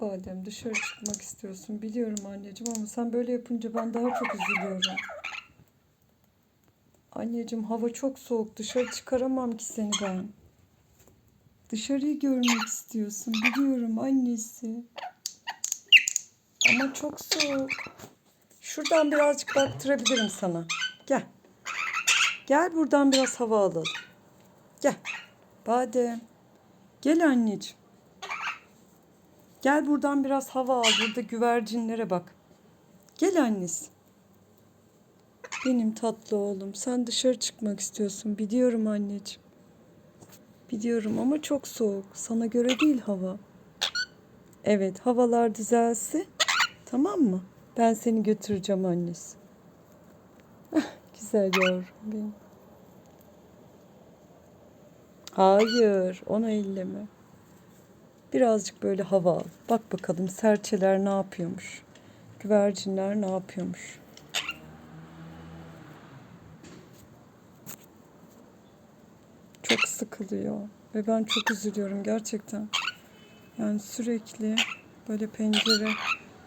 Badem dışarı çıkmak istiyorsun. Biliyorum anneciğim ama sen böyle yapınca ben daha çok üzülüyorum. Anneciğim hava çok soğuk. Dışarı çıkaramam ki seni ben. Dışarıyı görmek istiyorsun. Biliyorum annesi. Ama çok soğuk. Şuradan birazcık baktırabilirim sana. Gel. Gel buradan biraz hava alalım. Gel. Badem. Gel anneciğim. Gel buradan biraz hava al. Burada güvercinlere bak. Gel annesi. Benim tatlı oğlum. Sen dışarı çıkmak istiyorsun. Biliyorum anneciğim. Biliyorum ama çok soğuk. Sana göre değil hava. Evet, havalar düzelse tamam mı? Ben seni götüreceğim annesi. Ah, Güzel yavrum benim. Hayır, onu elleme. Birazcık böyle hava al. Bak bakalım serçeler ne yapıyormuş. Güvercinler ne yapıyormuş. Çok sıkılıyor ve ben çok üzülüyorum gerçekten. Yani sürekli böyle pencere,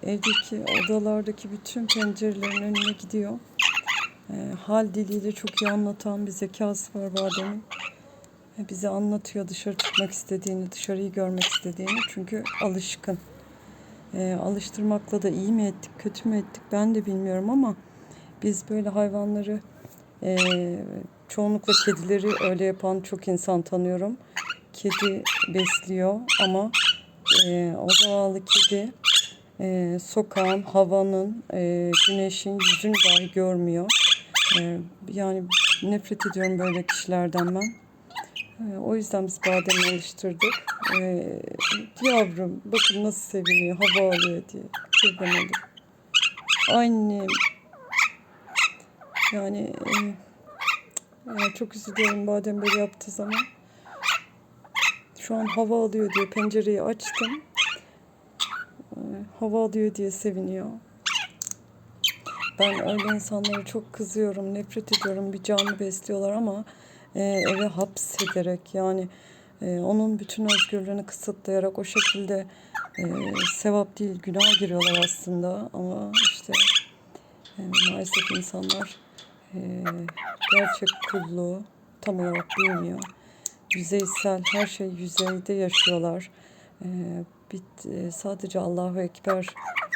evdeki odalardaki bütün pencerelerin önüne gidiyor. Ee, hal diliyle çok iyi anlatan bir zekası var Badem'in. Bize anlatıyor dışarı çıkmak istediğini, dışarıyı görmek istediğini. Çünkü alışkın. E, alıştırmakla da iyi mi ettik, kötü mü ettik ben de bilmiyorum ama biz böyle hayvanları e, çoğunlukla kedileri öyle yapan çok insan tanıyorum. Kedi besliyor ama e, o zavallı kedi e, sokağın, havanın, e, güneşin yüzünü dahi görmüyor. E, yani nefret ediyorum böyle kişilerden ben. Ee, O yüzden biz bademi alıştırdık. Ee, yavrum bakın nasıl seviniyor hava alıyor diye. Kurban. Annem. Yani e, çok üzülüyorum badem böyle yaptığı zaman. Şu an hava alıyor diye pencereyi açtım. Ee, hava alıyor diye seviniyor. Ben öyle insanlara çok kızıyorum, nefret ediyorum. Bir canlı besliyorlar ama e, eve hapsederek yani e, onun bütün özgürlüğünü kısıtlayarak o şekilde e, sevap değil günah giriyorlar aslında ama işte e, maalesef insanlar gerçek kulluğu tam olarak bilmiyor. Yüzeysel her şey yüzeyde yaşıyorlar. E, bir, e, sadece Allahu Ekber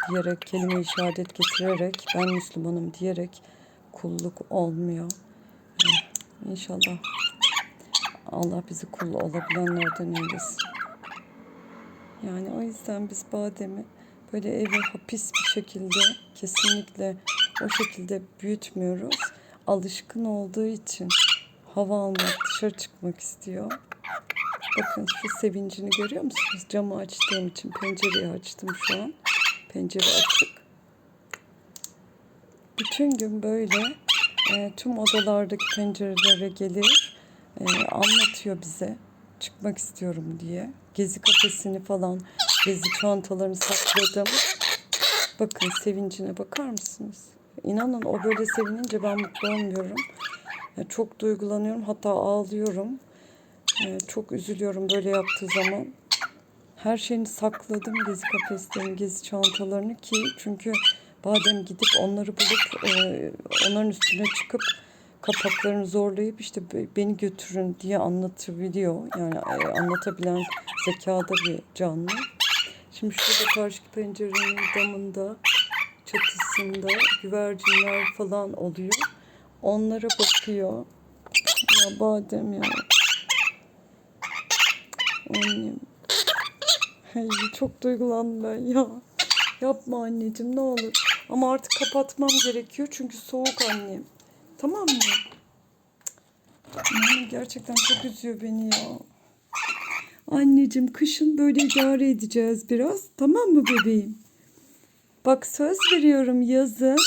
diyerek kelime-i şehadet getirerek ben Müslümanım diyerek kulluk olmuyor. E, İnşallah Allah bizi kul olabilenlerden eylesin. Yani o yüzden biz bademi böyle eve hapis bir şekilde kesinlikle o şekilde büyütmüyoruz. Alışkın olduğu için hava almak, dışarı çıkmak istiyor. Bakın şu sevincini görüyor musunuz? Camı açtığım için pencereyi açtım şu an. Pencere açık. Bütün gün böyle e, tüm odalardaki pencerelere gelir e, anlatıyor bize çıkmak istiyorum diye. Gezi kafesini falan, gezi çantalarını sakladım. Bakın sevincine bakar mısınız? İnanın o böyle sevinince ben mutlu olmuyorum. E, çok duygulanıyorum hatta ağlıyorum. E, çok üzülüyorum böyle yaptığı zaman. Her şeyini sakladım gezi kafeslerini, gezi çantalarını ki çünkü badem gidip onları bulup e, onların üstüne çıkıp kapaklarını zorlayıp işte be- beni götürün diye anlatabiliyor. Yani e, anlatabilen zekada bir canlı. Şimdi şurada karşıki pencerenin damında çatısında güvercinler falan oluyor. Onlara bakıyor. Ya badem ya. Annem. Çok duygulandım ben ya. Yapma anneciğim ne olur. Ama artık kapatmam gerekiyor çünkü soğuk annem. Tamam mı? Annem gerçekten çok üzüyor beni ya. Anneciğim kışın böyle idare edeceğiz biraz. Tamam mı bebeğim? Bak söz veriyorum yazın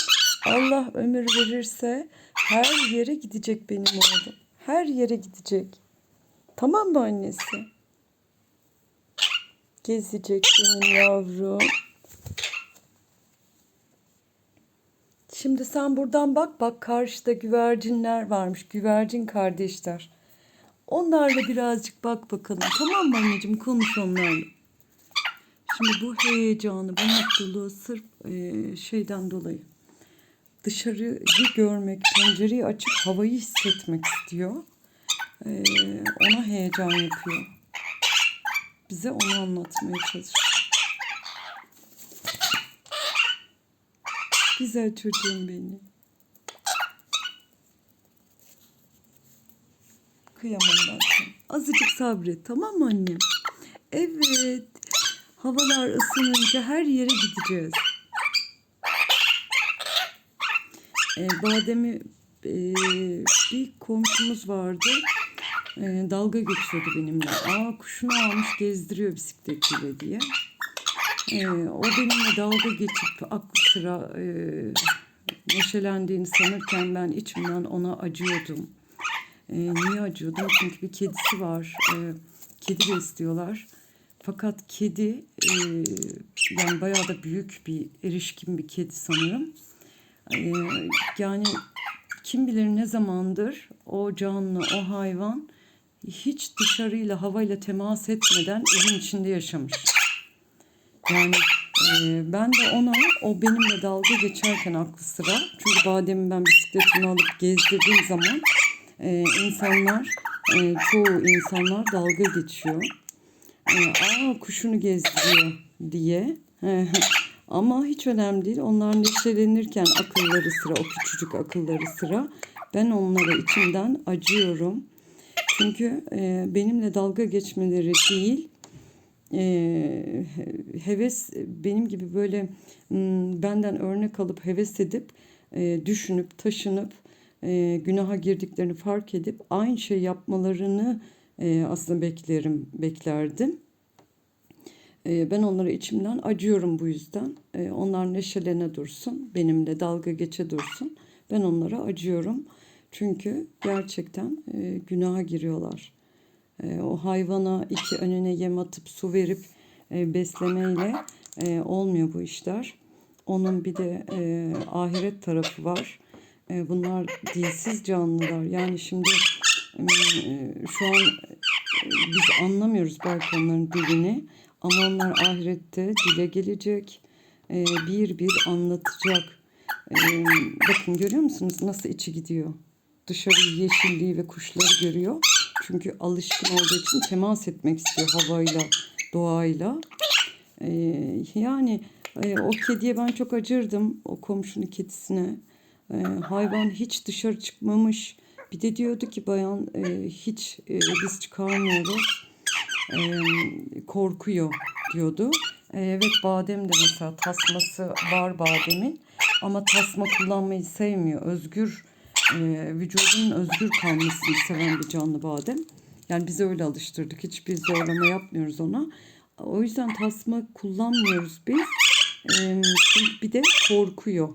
Allah ömür verirse her yere gidecek benim oğlum. Her yere gidecek. Tamam mı annesi? Gezecek benim yavrum. Şimdi sen buradan bak bak karşıda güvercinler varmış. Güvercin kardeşler. Onlarla birazcık bak bakalım. Tamam mı anneciğim? Konuş onlarla. Şimdi bu heyecanı, bu mutluluğu sırf e, şeyden dolayı dışarıyı görmek, pencereyi açıp havayı hissetmek istiyor. E, ona heyecan yapıyor. Bize onu anlatmaya çalışıyor. Güzel çocuğum benim. Kıyamam ben. Azıcık sabret tamam mı annem? Evet. Havalar ısınınca her yere gideceğiz. Ee, bademi e, bir komşumuz vardı. Ee, dalga geçiyordu benimle. Aa kuşunu almış gezdiriyor bisikletiyle diye. Ee, o benimle dalga geçip aklı sıra e, neşelendiğini sanırken ben içimden ona acıyordum. Ee, niye acıyordum? Çünkü bir kedisi var. Ee, kedi besliyorlar. Fakat kedi e, yani bayağı da büyük bir erişkin bir kedi sanırım. Ee, yani kim bilir ne zamandır o canlı, o hayvan hiç dışarıyla, havayla temas etmeden evin içinde yaşamış. Yani e, ben de ona o benimle dalga geçerken aklı sıra çünkü bademi ben bisikletimi alıp gezdirdiğim zaman e, insanlar e, çoğu insanlar dalga geçiyor. E, Aa kuşunu gezdiriyor diye. Ama hiç önemli değil. Onlar neşelenirken akılları sıra, o küçücük akılları sıra. Ben onlara içimden acıyorum. Çünkü e, benimle dalga geçmeleri değil, e, heves benim gibi böyle benden örnek alıp heves edip e, düşünüp taşınıp e, günaha girdiklerini fark edip aynı şey yapmalarını e, aslında beklerim beklerdim. E, ben onlara içimden acıyorum bu yüzden. E, onlar neşelene dursun, benimle dalga geçe dursun. Ben onlara acıyorum. Çünkü gerçekten e, günaha giriyorlar. E, o hayvana iki önüne yem atıp su verip e, beslemeyle e, olmuyor bu işler. Onun bir de e, ahiret tarafı var. Bunlar dilsiz canlılar. Yani şimdi şu an biz anlamıyoruz belki onların dilini. Ama onlar ahirette dile gelecek. Bir bir anlatacak. Bakın görüyor musunuz nasıl içi gidiyor? Dışarı yeşilliği ve kuşları görüyor. Çünkü alışkın olduğu için temas etmek istiyor havayla, doğayla. Ee, yani e, o kediye ben çok acırdım. O komşunun kedisine. Ee, hayvan hiç dışarı çıkmamış. Bir de diyordu ki bayan e, hiç e, biz çıkarmıyoruz. E, korkuyor diyordu. E, evet badem de mesela tasması var bademin. Ama tasma kullanmayı sevmiyor. Özgür e, vücudunun özgür kalmasını seven bir canlı badem. Yani biz öyle alıştırdık. Hiçbir zorlama yapmıyoruz ona. O yüzden tasma kullanmıyoruz biz. E, bir de korkuyor.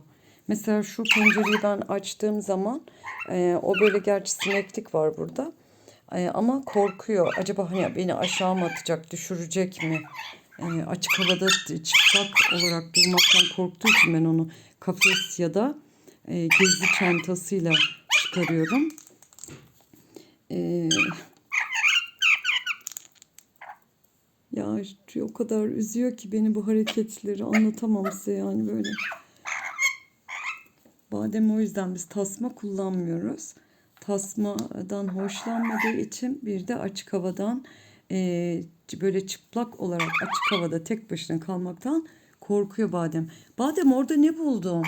Mesela şu pencereyi ben açtığım zaman e, o böyle gerçi sineklik var burada. E, ama korkuyor. Acaba hani beni aşağı mı atacak, düşürecek mi? E, açık havada çıplak olarak durmaktan korktuğu için ben onu kafes ya da e, gezi çantasıyla çıkarıyorum. E, ya o kadar üzüyor ki beni bu hareketleri anlatamam size yani böyle. Badem o yüzden biz tasma kullanmıyoruz. Tasmadan hoşlanmadığı için bir de açık havadan e, böyle çıplak olarak açık havada tek başına kalmaktan korkuyor Badem. Badem orada ne buldun?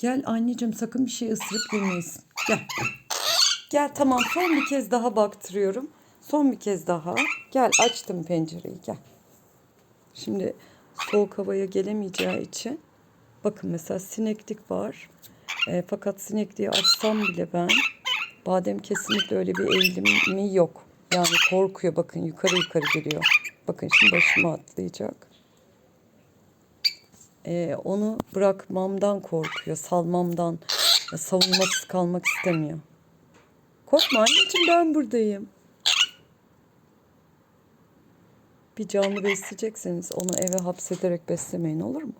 Gel anneciğim sakın bir şey ısırıp yemeyiz. Gel. Gel tamam son bir kez daha baktırıyorum. Son bir kez daha. Gel açtım pencereyi gel. Şimdi soğuk havaya gelemeyeceği için bakın mesela sineklik var. E, fakat sinekliği açsam bile ben badem kesinlikle öyle bir eğilimi yok. Yani korkuyor bakın yukarı yukarı geliyor. Bakın şimdi başıma atlayacak. Ee, onu bırakmamdan korkuyor, salmamdan, savunmasız kalmak istemiyor. Korkma anneciğim ben buradayım. Bir canlı besleyecekseniz onu eve hapsederek beslemeyin olur mu?